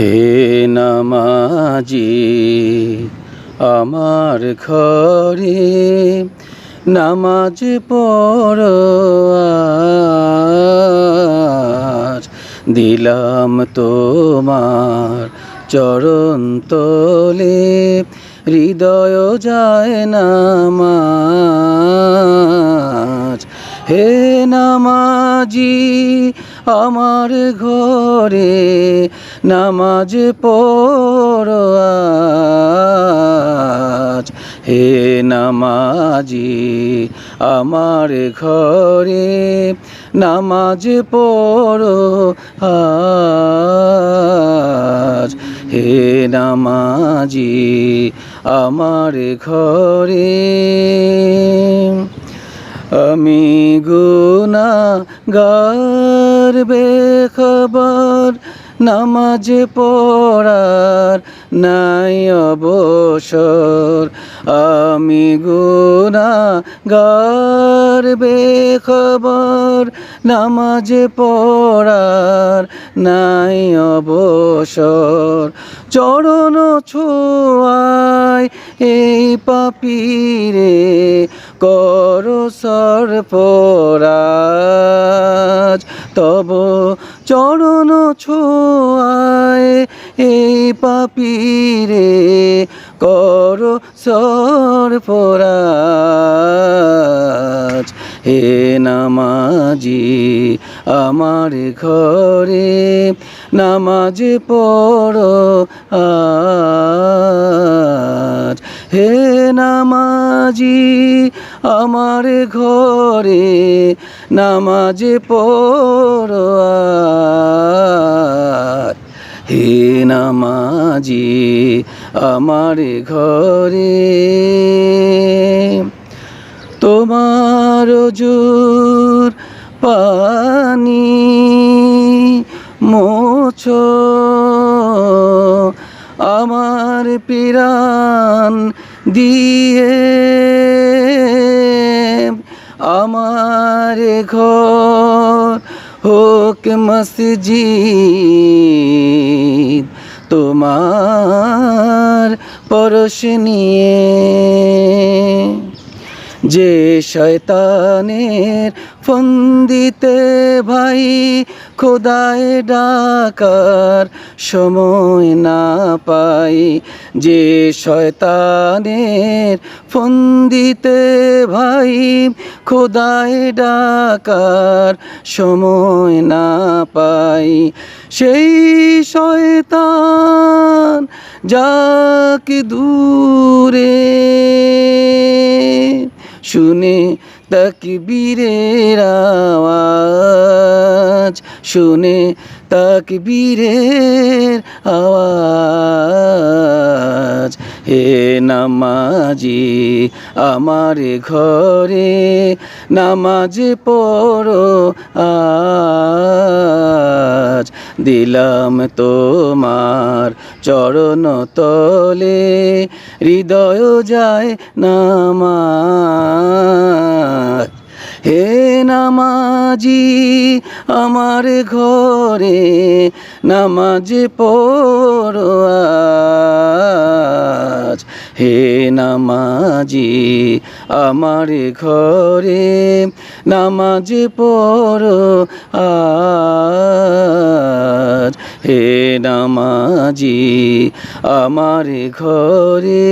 হে নামাজি, আমার ঘরে নামাজ পড় দিলাম তোমার চরণ তলে, হৃদয় যায় নামাজ। হে নামাজি আমার ঘরে নামাজ পড় হে নামাজি আমার ঘরে নামাজ পড়ো হে নামাজি আমার ঘরে। আমি গুনা গার বেখবর, নামাজ পড়ার নাই অবসর। আমি গুনা গার বেখবর, নামাজ পড়ার নাই অবসর। চরণ ছোঁয়ায় এই পাপিরে কর সর্পরাজ তব চরণ ছোঁয়ায় এই পাপিরে কর সর্পরাজ হে নামাজি আমার ঘরে নামাজ পড়ো আজ। হে নামাজি আমার ঘরে নামাজ পড়ো হে নামাজি আমার ঘরে তোমার জোর পানি মোছ পিরান দিয়ে আমার ঘর হোক মসজিদ তোমার পরশ নিয়ে। যে শয়তানের ফন্দিতে ভাই, খোদায় ডাকার সময় না পাই। যে শয়তানের ফন্দিতে ভাই, খোদায় ডাকার সময় না পাই। সেই শয়তান যাক দূরে শুনে তাকবীরের আওয়াজ শুনে তাকবীরের আওয়াজ হে নামাজি আমার ঘরে নামাজ পড়ো আজ। দিলাম তোমার চরণ তলে, হৃদয় যায় নামাজ। হে নামাজি, আমার ঘরে নামাজ পড়ো হে নামাজি, আমার ঘরে নামাজ পড়ো আজ। ওঠে নামাজি আমার ঘরে।